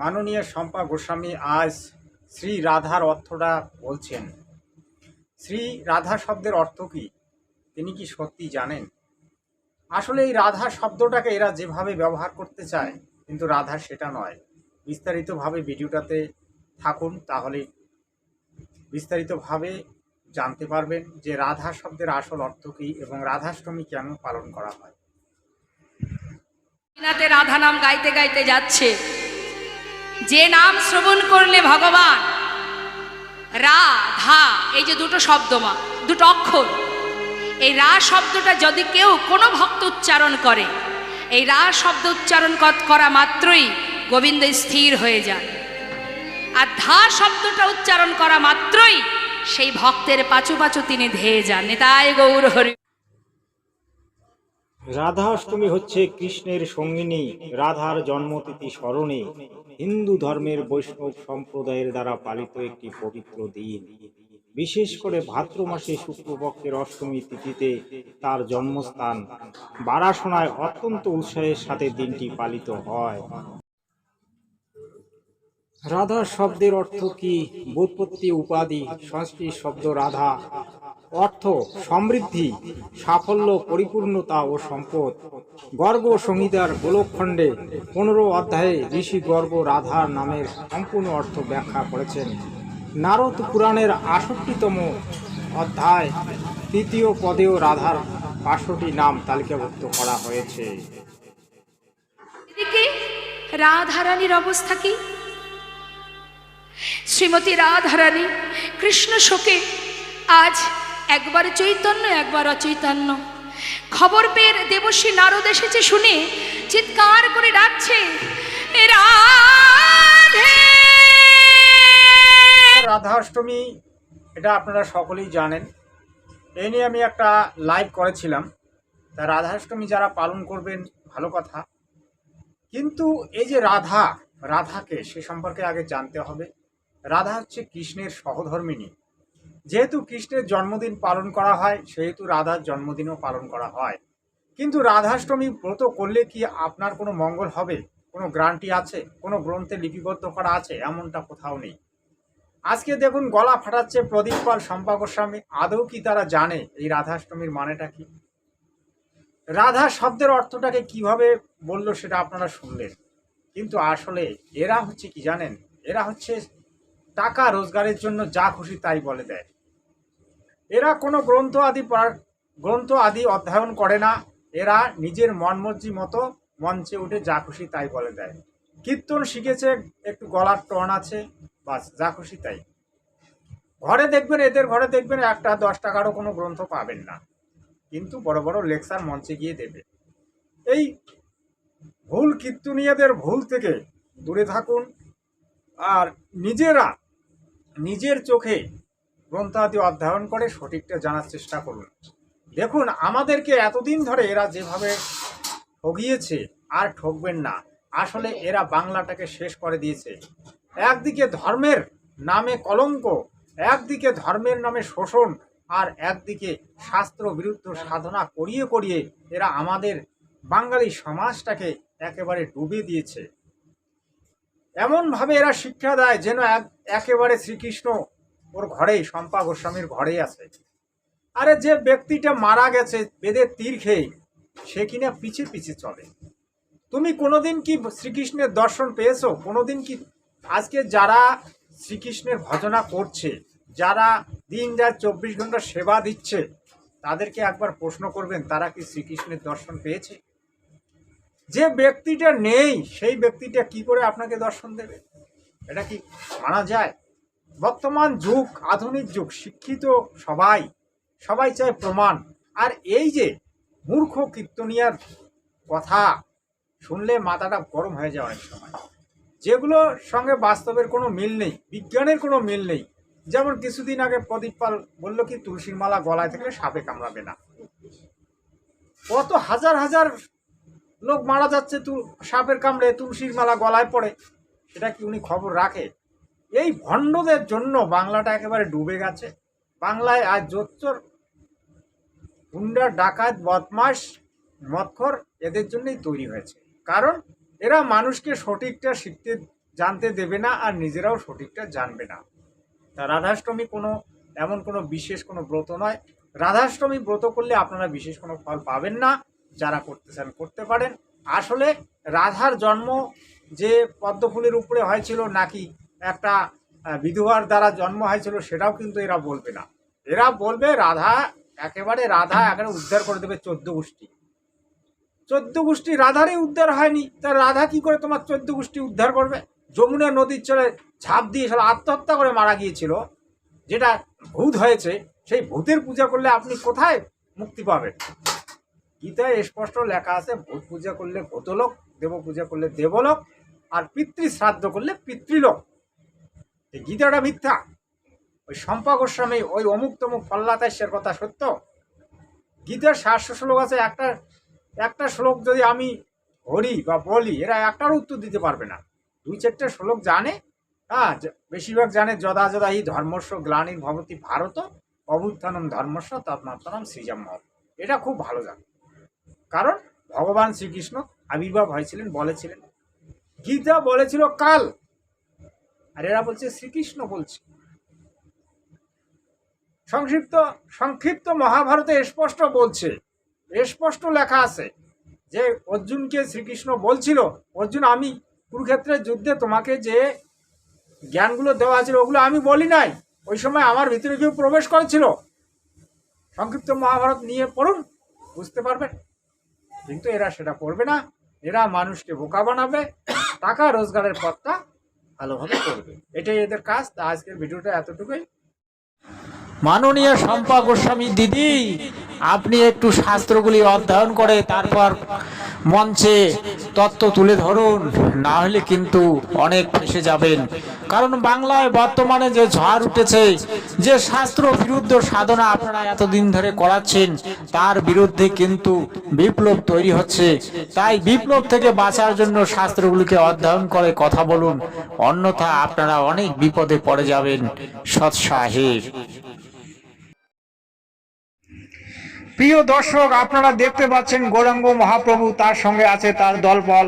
মাননীয় শম্পা গোস্বামী আজ শ্রী রাধার অর্থটা বলছেন। শ্রী রাধা শব্দের অর্থ কি? তিনি কি সত্যি জানেন? আসলে এই রাধা শব্দটাকে এরা যেভাবে ব্যবহার করতে চায়, কিন্তু রাধা সেটা নয়। বিস্তারিতভাবে ভিডিওটাতে থাকুন, তাহলে বিস্তারিতভাবে জানতে পারবেন যে রাধা শব্দের আসল অর্থ কী এবং রাধাষ্টমী কেন পালন করা হয়। রাধা নাম গাইতে গাইতে যাচ্ছে। যে নাম শ্রবণ করলে ভগবান, রা, ধা, এই যে দুটো শব্দ মা, দুটো অক্ষর, এই রা শব্দটা যদি কেউ কোনো ভক্ত উচ্চারণ করে, এই রা শব্দ উচ্চারণ করা মাত্রই গোবিন্দ স্থির হয়ে যায়। আর ধা শব্দটা উচ্চারণ করা মাত্রই সেই ভক্তের পাচু পাচু তিনি ধেয়ে যান নেতায় গৌর হরি। রাধা অষ্টমী হচ্ছে কৃষ্ণের সঙ্গিনী, রাধার জন্মতিথি স্মরণে। হিন্দু ধর্মের বৈষ্ণব সম্প্রদায়ের দ্বারা পালিত একটি পবিত্র দিন। বিশেষ করে ভাদ্র মাসে শুক্লপক্ষের অষ্টমী তিথিতে তার জন্মস্থান বারাসনায় অত্যন্ত উৎসাহের সাথে দিনটি পালিত হয়। রাধা শব্দের অর্থ কি? বোধপত্তি উপাধি সংস্কৃত শব্দ রাধা। অর্থ, সমৃদ্ধি, সাফল্য, পরিপূর্ণতা ও সম্পদ। গর্ব সংহিতার গোলকখণ্ডে পনেরো অধ্যায়ে ঋষি গর্ব রাধার নামের সম্পূর্ণ অর্থ ব্যাখ্যা করেছেন। নারদ পুরাণের আষট্টিতম অধ্যায় তৃতীয় পদেও রাধার পাঁচশোটি নাম তালিকাভুক্ত করা হয়েছে। রাধারানীর অবস্থা কি? শ্রীমতী রাধারানী কৃষ্ণ শোকে আজ একবার চৈতন্য, একবার অচৈতন্য। খবর পেয়ে দেবশ্রী নারদ এসেছে শুনে চিৎকার করে ডাকছে, রাধে! রাধাষ্টমী, এটা আপনারা সকলেই জানেন। এই নিয়ে আমি একটা লাইভ করেছিলাম। তা রাধাষ্টমী যারা পালন করবেন, ভালো কথা। কিন্তু এই যে রাধা, রাধাকে সে সম্পর্কে আগে জানতে হবে। রাধা হচ্ছে কৃষ্ণের সহধর্মিনী। যেহেতু কৃষ্ণের জন্মদিন পালন করা হয়, সেহেতু রাধার জন্মদিনও পালন করা হয়। কিন্তু রাধাষ্টমী ব্রত করলে কি আপনার কোনো মঙ্গল হবে? কোনো গ্রান্টি আছে? কোনো গ্রন্থে লিপিবদ্ধ করা আছে? এমনটা কোথাও নেই। আজকে দেখুন গলা ফাটাচ্ছে প্রদীপ পাল শম্পা গোস্বামী। আদৌ কি তারা জানে এই রাধাষ্টমীর মানেটা কি? রাধা শব্দের অর্থটাকে কীভাবে বলল সেটা আপনারা শুনলেন। কিন্তু আসলে এরা হচ্ছে কি জানেন? এরা হচ্ছে টাকা রোজগারের জন্য যা খুশি তাই বলে দেয়। এরা কোনো গ্রন্থ আদি গ্রন্থ আদি অধ্যয়ন করে না। এরা নিজের মনমর্জি মতো মঞ্চে উঠে যা খুশি তাই বলে দেয়। কীর্তন শিখেছে, একটু গলার টন আছে, বাস, যা খুশি তাই। ঘরে দেখবেন, এদের ঘরে দেখবেন একটা দশ টাকারও কোনো গ্রন্থ পাবেন না। কিন্তু বড় বড় লেকচার মঞ্চে গিয়ে দেবে। এই ভুল কীর্তনীয়দের ভুল থেকে দূরে থাকুন। আর নিজেরা, নিজের চোখে গ্রন্থ আদি অধ্যয়ন করে সঠিকটা জানার চেষ্টা করুন। দেখুন, আমাদেরকে এতদিন ধরে এরা যেভাবে ঠগিয়েছে, আর ঠকবেন না। আসলে এরা বাংলাটাকে শেষ করে দিয়েছে। একদিকে ধর্মের নামে কলঙ্ক, একদিকে ধর্মের নামে শোষণ, আর একদিকে শাস্ত্র বিরুদ্ধ সাধনা করিয়ে করিয়ে এরা আমাদের বাঙালি সমাজটাকে একেবারে ডুবে দিয়েছে। এমনভাবে এরা শিক্ষা দেয় যেন এক- একেবারে শ্রীকৃষ্ণ ওর ঘরেই, শম্পা গোস্বামীর ঘরেই আছে। আরে যে ব্যক্তিটা মারা গেছে বেদের তীর খেয়ে, সে কিনা পিছে পিছে চলে? তুমি কোনোদিন কি শ্রীকৃষ্ণের দর্শন পেয়েছ? কোনোদিন কি আজকে যারা শ্রীকৃষ্ণের ভজনা করছে, যারা দিন রাত চব্বিশ ঘণ্টা সেবা দিচ্ছে, তাদেরকে একবার প্রশ্ন করবেন, তারা কি শ্রীকৃষ্ণের দর্শন পেয়েছে? যে ব্যক্তিটা নেই, সেই ব্যক্তিটা কি করে আপনাকে দর্শন দেবে? এটা কি মানা যায়? বর্তমান যুগ, আধুনিক যুগ, শিক্ষিত সবাই সবাই চায় প্রমাণ। আর এই যে মূর্খ কীর্তনিয়ার কথা শুনলে মাথাটা গরম হয়ে যায় অনেক সময়। যেগুলোর সঙ্গে বাস্তবের কোনো মিল নেই, বিজ্ঞানের কোনো মিল নেই। যেমন কিছুদিন আগে প্রদীপ পাল বলল কি, তুলসীর মালা গলায় থাকলে সাপে কামড়াবে না। কত হাজার হাজার লোক মারা যাচ্ছে সাপের কামড়ে, তুলসীর মালা গলায় পড়ে। সেটা কি উনি খবর রাখে? এই ভণ্ডদের জন্য বাংলাটা একেবারে ডুবে গেছে। বাংলায় আজ জোচ্চর হুন্ডা ডাকাত বদমাস মৎখর এদের জন্যই তৈরি হয়েছে। কারণ এরা মানুষকে সঠিকটা শিখতে, জানতে দেবে না আর নিজেরাও সঠিকটা জানবে না। তা রাধাষ্টমী কোনো, এমন কোনো বিশেষ কোনো ব্রত নয়। রাধাষ্টমী ব্রত করলে আপনারা বিশেষ কোনো ফল পাবেন না। যারা করতে চান করতে পারেন। আসলে রাধার জন্ম যে পদ্মফুলের উপরে হয়েছিল নাকি একটা বিধবার দ্বারা জন্ম হয়েছিল, সেটাও কিন্তু এরা বলবে না। এরা বলবে রাধা, একেবারে রাধা একেবারে উদ্ধার করে দেবে চোদ্দ গোষ্ঠী। চোদ্দ গোষ্ঠী রাধারই উদ্ধার হয়নি। তা রাধা কি করে তোমার চোদ্দ গোষ্ঠী উদ্ধার করবে? যমুনা নদীর চলে ঝাঁপ দিয়ে সব আত্মহত্যা করে মারা গিয়েছিল, যেটা ভূত হয়েছে, সেই ভূতের পূজা করলে আপনি কোথায় মুক্তি পাবেন? গীতায় স্পষ্ট লেখা আছে, ভূত পূজা করলে ভূতলোক দেব পূজা করলে দেবলোক, আর পিতৃ শ্রাদ্ধ করলে পিতৃলোক। এই গীতাটা মিথ্যা, ওই সম্পা গোস্বামী, ওই অমুক তমুক ফল্লাতাস্যের কথা সত্য? গীতার সাতশো শ্লোক আছে, একটা একটা শ্লোক যদি আমি হরি বা বলি, এরা একটার উত্তর দিতে পারবে না। দুই চারটে শ্লোক জানে হ্যাঁ বেশিরভাগ জানে, যদা যদা হি ধর্মস্ব গ্লানির ভবতি ভারত অভুত্থানম ধর্মস্ব তৎমাত্রাম সৃজাম এটা খুব ভালো জানে। কারণ ভগবান শ্রীকৃষ্ণ আবির্ভাব হয়েছিলেন, বলেছিলেন। গীতা বলেছিল কাল। আর এরা বলছে শ্রীকৃষ্ণ বলছে। সংক্ষিপ্ত সংক্ষিপ্ত মহাভারতে স্পষ্ট বলছে স্পষ্ট লেখা আছে যে অর্জুনকে শ্রীকৃষ্ণ বলছিল, অর্জুন, আমি কুরুক্ষেত্রের যুদ্ধে তোমাকে যে জ্ঞানগুলো দেওয়া ছিল ওগুলো আমি বলি নাই। ওই সময় আমার ভিতরে কেউ প্রবেশ করেছিল। সংক্ষিপ্ত মহাভারত নিয়ে পড়ুন, বুঝতে পারবেন। কিন্তু এরা সেটা করবে না। এরা মানুষকে বোকা বানাবে। টাকা রোজগারের পথটা ভালোভাবে করবে। এটাই এদের কাজ। তা আজকের ভিডিওটা এতটুকুই। মাননীয় শম্পা গোস্বামী দিদি আপনি একটু শাস্ত্রগুলি অধ্যয়ন করে তারপর মঞ্চে তত্ত্ব তুলে ধরুন, না হলে কিন্তু অনেক ফেসে যাবেন। কারণ বাংলায় বর্তমানে যে ঝড় উঠেছে, যে শাস্ত্র বিরুদ্ধ সাধনা আপনারা এতদিন ধরে করাচ্ছেন, তার বিরুদ্ধে কিন্তু বিপ্লব তৈরি হচ্ছে। তাই বিপ্লব থেকে বাঁচার জন্য শাস্ত্রগুলিকে অধ্যয়ন করে কথা বলুন, অন্যথা আপনারা অনেক বিপদে পড়ে যাবেন। সৎসাহের প্রিয় দর্শক, আপনারা দেখতে পাচ্ছেন গৌরাঙ্গ মহাপ্রভু, তার সঙ্গে আছে তার দলবল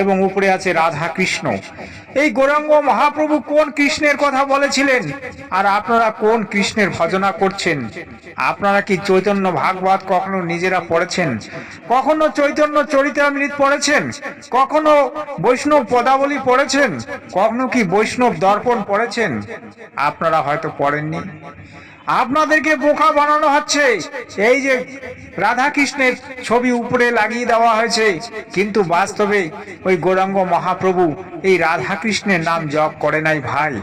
এবং উপরে আছে রাধা কৃষ্ণ এই গৌরাঙ্গ মহাপ্রভু কোন কৃষ্ণের কথা বলেছিলেন? আর আপনারা কোন কৃষ্ণের ভজনা করছেন? আপনারা কি চৈতন্য ভাগবত কখনো নিজেরা পড়েছেন? কখনো চৈতন্য চরিতামৃত পড়েছেন? কখনো বৈষ্ণব পদাবলী পড়েছেন? কখনো কি বৈষ্ণব দর্পণ পড়েছেন? আপনারা হয়তো পড়েননি। আপনাদেরকে বোকা বানানো হচ্ছে। এই যে রাধা কৃষ্ণের ছবি উপরে লাগিয়ে দেওয়া হয়েছে, কিন্তু বাস্তবে ওই গৌরাঙ্গ মহাপ্রভু এই রাধা কৃষ্ণের নাম জপ করে নাই ভাই।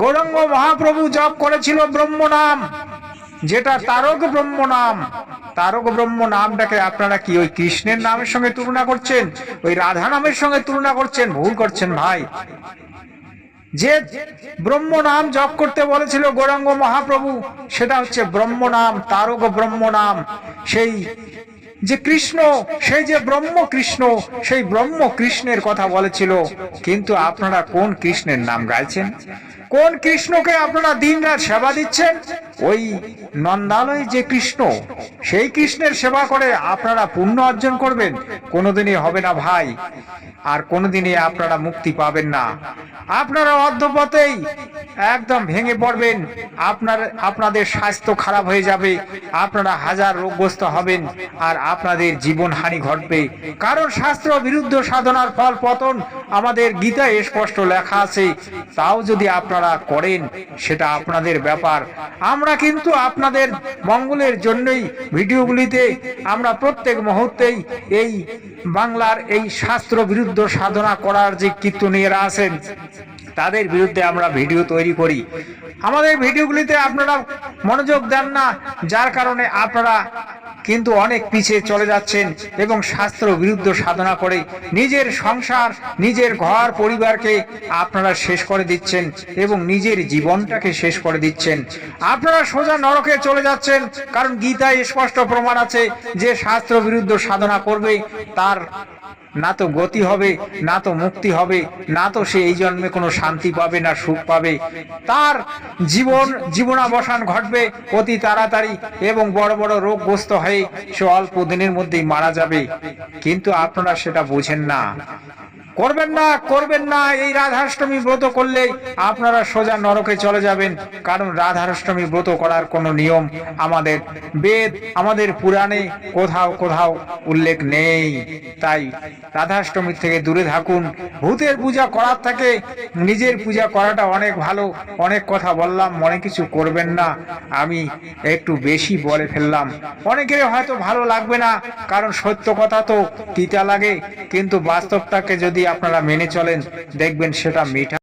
গৌরাঙ্গ মহাপ্রভু জপ করেছিল ব্রহ্ম নাম, যেটা তারক ব্রহ্ম নাম। তারক ব্রহ্ম নামটাকে আপনারা কি ওই কৃষ্ণের নামের সঙ্গে তুলনা করছেন? ওই রাধা নামের সঙ্গে তুলনা করছেন? ভুল করছেন ভাই। যে ব্রহ্ম নাম জপ করতে বলেছিল গৌরাঙ্গ মহাপ্রভু, সেটা হচ্ছে ব্রহ্ম নাম, তারক ব্রহ্ম নাম। সেই যে কৃষ্ণ, সেই যে ব্রহ্ম কৃষ্ণ, সেই ব্রহ্ম কৃষ্ণের কথা বলেছিল। কিন্তু আপনারা কোন কৃষ্ণের নাম গাইছেন? কোন কৃষ্ণকে আপনারা দিনরাত সেবা দিচ্ছেন? ওই নন্দালয় যে কৃষ্ণ, সেই কৃষ্ণের সেবা করে আপনারা পুণ্য অর্জন করবেন। কোনোদিনই হবে না ভাই, আর কোনোদিনই আপনারা মুক্তি পাবেন না। আপনারা অর্ধপথেই একদম ভেঙে পড়বেন, আপনার, আপনাদের স্বাস্থ্য খারাপ হয়ে যাবে, আপনারা হাজার রোগগ্রস্ত হবেন, আর আপনাদের জীবন হানি ঘটবে। কারণ শাস্ত্র বিরুদ্ধ সাধনার ফল পতন আমাদের গীতায় স্পষ্ট লেখা আছে, তাও যদি আপনারা করেন, সেটা আপনাদের ব্যাপার। আমরা কিন্তু আপনাদের মঙ্গলের জন্যই ভিডিওগুলিতে আমরা প্রত্যেক মুহূর্তেই এই বাংলার এই শাস্ত্র বিরুদ্ধ সাধনা করার যে কীর্তনীয়রা আছেন, তাদের বিরুদ্ধে আমরা ভিডিও তৈরি করি। আমাদের ভিডিওগুলিতে আপনারা মনোযোগ দেন না, যার কারণে আপনারা কিন্তু অনেক পিছিয়ে চলে যাচ্ছেন এবং শাস্ত্র বিরুদ্ধ সাধনা করে নিজের সংসার, নিজের ঘর, পরিবারকে আপনারা শেষ করে দিচ্ছেন এবং নিজের জীবনটাকে শেষ করে দিচ্ছেন। আপনারা সোজা নরকে চলে যাচ্ছেন, কারণ গীতায় স্পষ্ট প্রমাণ আছে যে শাস্ত্র বিরুদ্ধ সাধনা করবে তার না তো গতি হবে, না তো মুক্তি হবে, না তো সে এই জন্মে কোনো শান্তি পাবে না সুখ পাবে। তার জীবন, জীবনাবসান ঘটবে অতি তাড়াতাড়ি এবং বড় বড় রোগগ্রস্ত হয়ে সে অল্প দিনের মধ্যেই মারা যাবে। কিন্তু আপনারা সেটা বোঝেন না। করবেন না করবেন না, এই রাধাষ্টমী ব্রত করলে আপনারা সোজা নরকে চলে যাবেন। কারণ রাধাষ্টমী ব্রত করার কোনো নিয়ম আমাদের বেদ, আমাদের পুরাণে কোথাও কোথাও উল্লেখ নেই। তাই রাধাষ্টমীর থেকে দূরে থাকুন। ভূতের পূজা করার থেকে নিজের পূজা করাটা অনেক ভালো। অনেক কথা বললাম, মনে কিছু করবেন না। আমি একটু বেশি বলে ফেললাম। অনেকের হয়তো ভালো লাগবে না, কারণ সত্য কথা তো তিতা লাগে। কিন্তু বাস্তবটাকে যদি আপনারা মেনে চলেন দেখবেন সেটা মিঠা